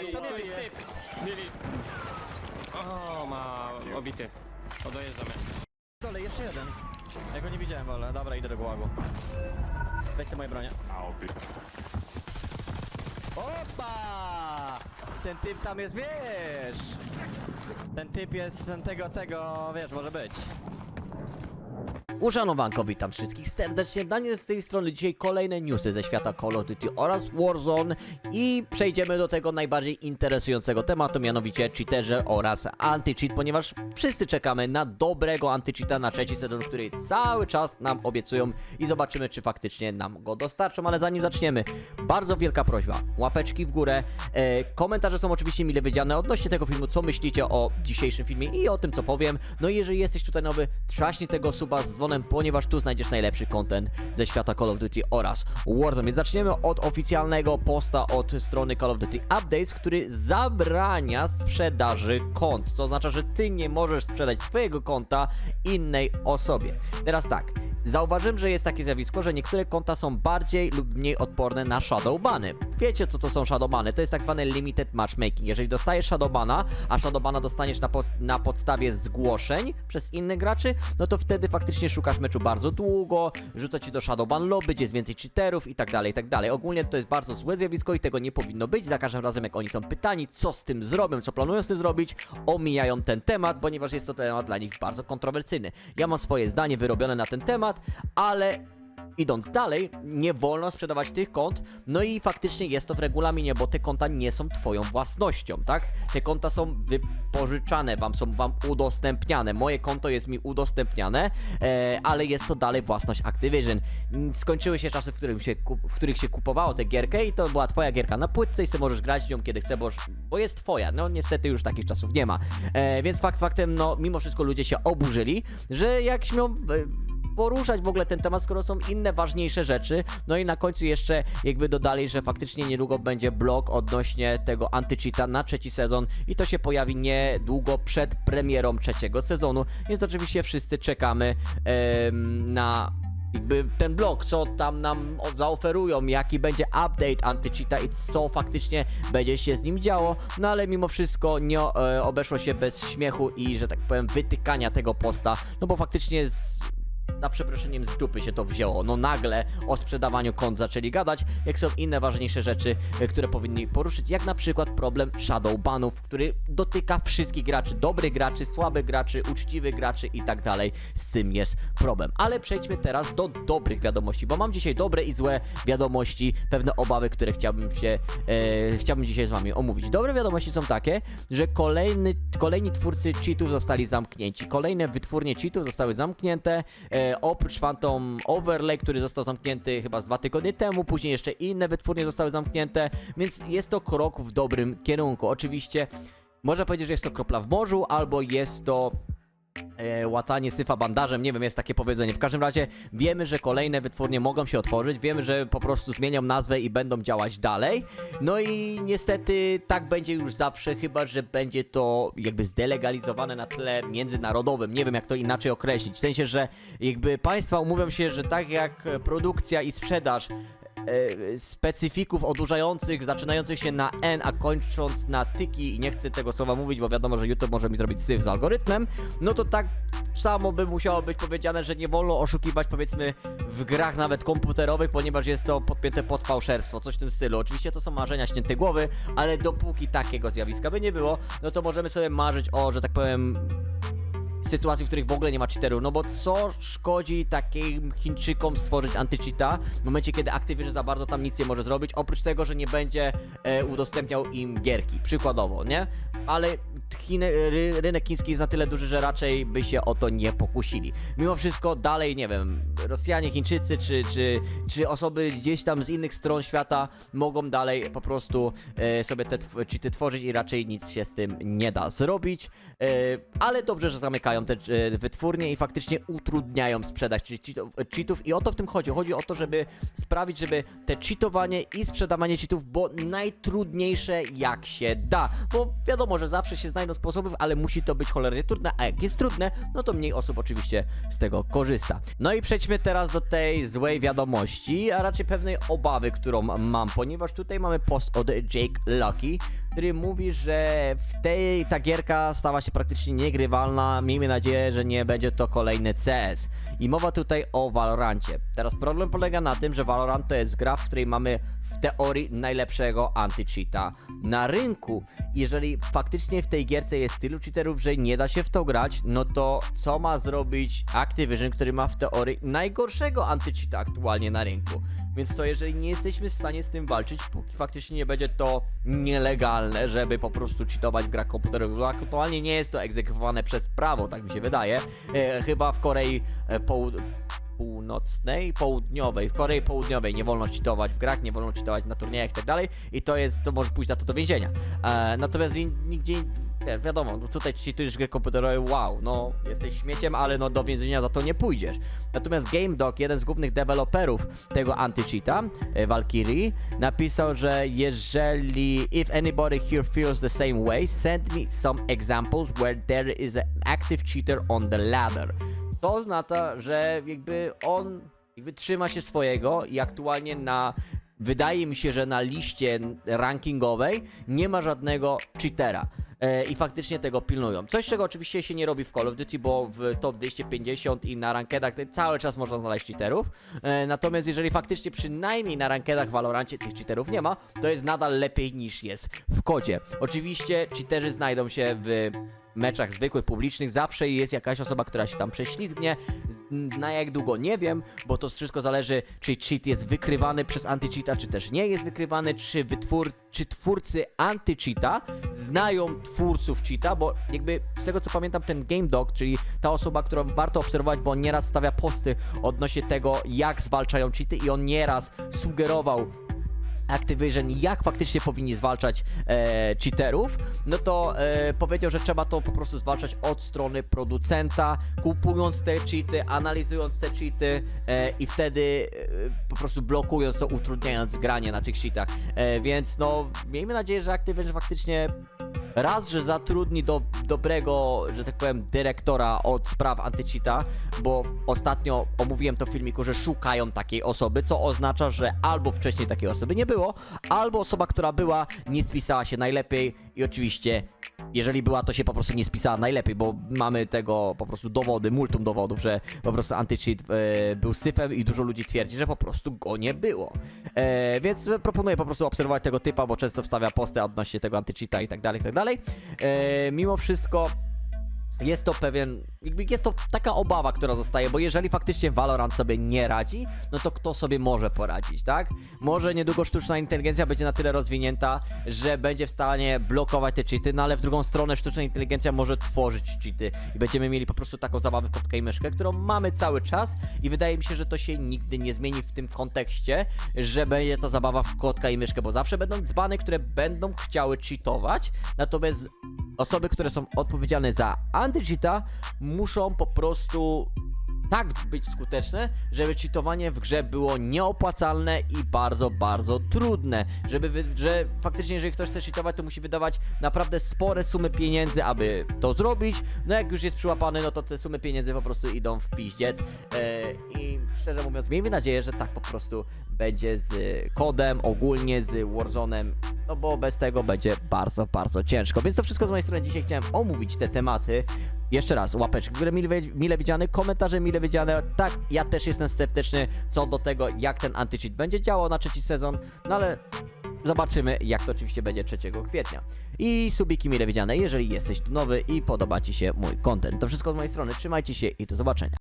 Ej, to mnie bije. O, ma obity. O, dojeżdżamy. Dole, jeszcze jeden. Ja go nie widziałem, ale dobra, idę do gułagu. Weź sobie moje bronie. Opa! Ten typ tam jest, wiesz! Ten typ jest ten tego, tego, wiesz, może być. Uszanowanko, witam wszystkich serdecznie. Daniel z tej strony. Dzisiaj kolejne newsy ze świata Call of Duty oraz Warzone i przejdziemy do tego najbardziej interesującego tematu, mianowicie cheaterze oraz anti-cheat, ponieważ wszyscy czekamy na dobrego anti-cheata na trzeci sezon, który cały czas nam obiecują i zobaczymy, czy faktycznie nam go dostarczą. Ale zanim zaczniemy, bardzo wielka prośba, łapeczki w górę, e, komentarze są oczywiście mile wiedziane odnośnie tego filmu, co myślicie o dzisiejszym filmie i o tym, co powiem. No i jeżeli jesteś tutaj nowy, trzaśnij tego suba z ponieważ tu znajdziesz najlepszy content ze świata Call of Duty oraz Warzone. Więc zaczniemy od oficjalnego posta od strony Call of Duty Updates, który zabrania sprzedaży kont, co oznacza, że ty nie możesz sprzedać swojego konta innej osobie. Teraz tak, Zauważyłem, że jest takie zjawisko, że niektóre konta są bardziej lub mniej odporne na shadowbany. Wiecie co to są shadowbany? To jest tak zwany limited matchmaking. Jeżeli dostajesz shadowbana, a shadowbana dostaniesz na, pod, na podstawie zgłoszeń przez innych graczy, no to wtedy faktycznie szukasz meczu bardzo długo, rzuca ci do shadowban lobby, gdzie jest więcej cheaterów i tak dalej, i tak dalej. Ogólnie to jest bardzo złe zjawisko i tego nie powinno być. Za każdym razem jak oni są pytani, co z tym zrobią, co planują z tym zrobić, omijają ten temat, ponieważ jest to temat dla nich bardzo kontrowersyjny. Ja mam swoje zdanie wyrobione na ten temat, ale idąc dalej, nie wolno sprzedawać tych kont, no i faktycznie jest to w regulaminie, bo te konta nie są twoją własnością, tak? Te konta są wypożyczane, wam są wam udostępniane. Moje konto jest mi udostępniane, e, ale jest to dalej własność Activision. Skończyły się czasy, w, którym się, w których się kupowało tę gierkę i to była twoja gierka na płytce i sobie możesz grać nią kiedy chcesz, bo, bo jest twoja. No niestety już takich czasów nie ma. E, więc fakt faktem, no mimo wszystko ludzie się oburzyli, że jak śmią... E, poruszać w ogóle ten temat, skoro są inne ważniejsze rzeczy. No i na końcu jeszcze jakby dodali, że faktycznie niedługo będzie blog odnośnie tego anty-cheata na trzeci sezon i to się pojawi niedługo przed premierą trzeciego sezonu, więc oczywiście wszyscy czekamy em, na jakby ten blog, co tam nam zaoferują, jaki będzie update anty-cheata i co faktycznie będzie się z nim działo, no ale mimo wszystko nie e, obeszło się bez śmiechu i, że tak powiem, wytykania tego posta, no bo faktycznie z na przeproszeniem z dupy się to wzięło. No nagle o sprzedawaniu kont zaczęli gadać, jak są inne ważniejsze rzeczy, e, które powinni poruszyć, jak na przykład problem shadowbanów, który dotyka wszystkich graczy, dobrych graczy, słabych graczy, uczciwych graczy i tak dalej. Z tym jest problem. Ale przejdźmy teraz do dobrych wiadomości, bo mam dzisiaj dobre i złe wiadomości, pewne obawy, które chciałbym się, e, chciałbym dzisiaj z wami omówić. Dobre wiadomości są takie, że kolejny, kolejni twórcy cheatów zostali zamknięci. Kolejne wytwórnie cheatów zostały zamknięte. E, oprócz Phantom Overlay, który został zamknięty chyba z dwa tygodnie temu, później jeszcze inne wytwórnie zostały zamknięte, więc jest to krok w dobrym kierunku. Oczywiście można powiedzieć, że jest to kropla w morzu, albo jest to e, łatanie syfa bandażem, nie wiem, jest takie powiedzenie. W każdym razie wiemy, że kolejne wytwórnie mogą się otworzyć, wiemy, że po prostu zmienią nazwę i będą działać dalej. No i niestety tak będzie już zawsze, chyba że będzie to jakby zdelegalizowane na tle międzynarodowym. Nie wiem, jak to inaczej określić. W sensie, że jakby państwa umówią się, że tak jak produkcja i sprzedaż e, specyfików odurzających, zaczynających się na N, a kończąc na tyki, i nie chcę tego słowa mówić, bo wiadomo, że YouTube może mi zrobić syf z algorytmem, no to tak samo by musiało być powiedziane, że nie wolno oszukiwać powiedzmy w grach nawet komputerowych, ponieważ jest to podpięte pod fałszerstwo, coś w tym stylu. Oczywiście to są marzenia śnięte głowy, ale dopóki takiego zjawiska by nie było, no to możemy sobie marzyć o, że tak powiem, sytuacji, w których w ogóle nie ma cheaterów, no bo co szkodzi takim Chińczykom stworzyć antycheata w momencie, kiedy Activision za bardzo tam nic nie może zrobić, oprócz tego, że nie będzie e, udostępniał im gierki, przykładowo, nie? Ale Chiny, ry, rynek chiński jest na tyle duży, że raczej by się o to nie pokusili. Mimo wszystko dalej, nie wiem, Rosjanie, Chińczycy, czy, czy, czy osoby gdzieś tam z innych stron świata mogą dalej po prostu e, sobie te cheaty tworzyć i raczej nic się z tym nie da zrobić, e, ale dobrze, że zamykają zamykają te e, wytwórnie i faktycznie utrudniają sprzedaż cheatów, cheatów i o to w tym chodzi. Chodzi o to, żeby sprawić, żeby te cheatowanie i sprzedawanie cheatów było najtrudniejsze jak się da, bo wiadomo, że zawsze się znajdą sposoby, ale musi to być cholernie trudne, a jak jest trudne, no to mniej osób oczywiście z tego korzysta. No i przejdźmy teraz do tej złej wiadomości, a raczej pewnej obawy, którą mam, ponieważ tutaj mamy post od Jake Lucky, który mówi, że w tej ta gierka stała się praktycznie niegrywalna. Miejmy nadzieję, że nie będzie to kolejny CS. I mowa tutaj o Valorancie. Teraz problem polega na tym, że Valorant to jest gra, w której mamy w teorii najlepszego anti-cheata na rynku. Jeżeli faktycznie w tej gierce jest tylu cheaterów, że nie da się w to grać, no to co ma zrobić Activision, który ma w teorii najgorszego anti-cheata aktualnie na rynku? Więc co, jeżeli nie jesteśmy w stanie z tym walczyć, póki faktycznie nie będzie to nielegalne, żeby po prostu cheatować w grach komputerowych, aktualnie nie jest to egzekwowane przez prawo, tak mi się wydaje. E, chyba w Korei e, poł północnej, południowej, w Korei Południowej nie wolno cheatować w grach, nie wolno cheatować na turniejach i tak dalej i to jest, to może pójść za to do więzienia. E, natomiast nigdzie, nie, wiadomo, no tutaj cheatujesz grę komputerową, wow, no jesteś śmieciem, ale no do więzienia za to nie pójdziesz. Natomiast GameDog, jeden z głównych deweloperów tego anti-cheata, e, Valkyrie, napisał, że jeżeli if anybody here feels the same way, send me some examples where there is an active cheater on the ladder. To oznacza, że jakby on jakby trzyma się swojego i aktualnie na wydaje mi się, że na liście rankingowej nie ma żadnego cheatera. E, I faktycznie tego pilnują. Coś, czego oczywiście się nie robi w Call of Duty, bo w top 250 i na rankedach cały czas można znaleźć cheaterów. E, natomiast jeżeli faktycznie przynajmniej na rankedach w Valorancie tych cheaterów nie ma, to jest nadal lepiej niż jest w kodzie. Oczywiście cheaterzy znajdą się w meczach zwykłych, publicznych, zawsze jest jakaś osoba, która się tam prześlizgnie. Na jak długo nie wiem, bo to wszystko zależy, czy cheat jest wykrywany przez anti-cheata, czy też nie jest wykrywany, czy wytwór, czy twórcy anti-cheata znają twórców cheata, bo jakby z tego co pamiętam ten Game Dog, czyli ta osoba, którą warto obserwować, bo on nieraz stawia posty odnośnie tego, jak zwalczają cheaty i on nieraz sugerował Activision, jak faktycznie powinni zwalczać e, cheaterów, no to e, powiedział, że trzeba to po prostu zwalczać od strony producenta, kupując te cheaty, analizując te cheaty e, i wtedy e, po prostu blokując to, utrudniając granie na tych cheatach. E, więc no, miejmy nadzieję, że Activision faktycznie raz, że zatrudni do dobrego, że tak powiem, dyrektora od spraw antycheata, bo ostatnio omówiłem to w filmiku, że szukają takiej osoby, co oznacza, że albo wcześniej takiej osoby nie było, albo osoba, która była, nie spisała się najlepiej i oczywiście jeżeli była, to się po prostu nie spisała najlepiej, bo mamy tego po prostu dowody, multum dowodów, że po prostu anti-cheat e, był syfem i dużo ludzi twierdzi, że po prostu go nie było. E, więc proponuję po prostu obserwować tego typa, bo często wstawia posty odnośnie tego anti-cheata i tak dalej, i tak dalej. E, mimo wszystko jest to pewien, jakby jest to taka obawa, która zostaje, bo jeżeli faktycznie Valorant sobie nie radzi, no to kto sobie może poradzić, tak? Może niedługo sztuczna inteligencja będzie na tyle rozwinięta, że będzie w stanie blokować te cheaty, no ale w drugą stronę sztuczna inteligencja może tworzyć cheaty i będziemy mieli po prostu taką zabawę kotka i myszkę, którą mamy cały czas i wydaje mi się, że to się nigdy nie zmieni w tym kontekście, że będzie to zabawa w kotka i myszkę, bo zawsze będą dzbany, które będą chciały cheatować, natomiast osoby, które są odpowiedzialne za anti-cheata, muszą po prostu tak być skuteczne, żeby cheatowanie w grze było nieopłacalne i bardzo, bardzo trudne. Żeby, że faktycznie, jeżeli ktoś chce cheatować, to musi wydawać naprawdę spore sumy pieniędzy, aby to zrobić. No jak już jest przyłapany, no to te sumy pieniędzy po prostu idą w piździet. E, I szczerze mówiąc, miejmy nadzieję, że tak po prostu będzie z kodem, ogólnie z Warzone'em, no bo bez tego będzie bardzo, bardzo ciężko. Więc to wszystko z mojej strony. Dzisiaj chciałem omówić te tematy. Jeszcze raz, łapeczki, które mile, mile widziane, komentarze mile widziane. Tak, ja też jestem sceptyczny co do tego, jak ten anti-cheat będzie działał na trzeci sezon, no ale zobaczymy, jak to oczywiście będzie 3 kwietnia. I subiki mile widziane, jeżeli jesteś tu nowy i podoba Ci się mój content. To wszystko z mojej strony, trzymajcie się i do zobaczenia.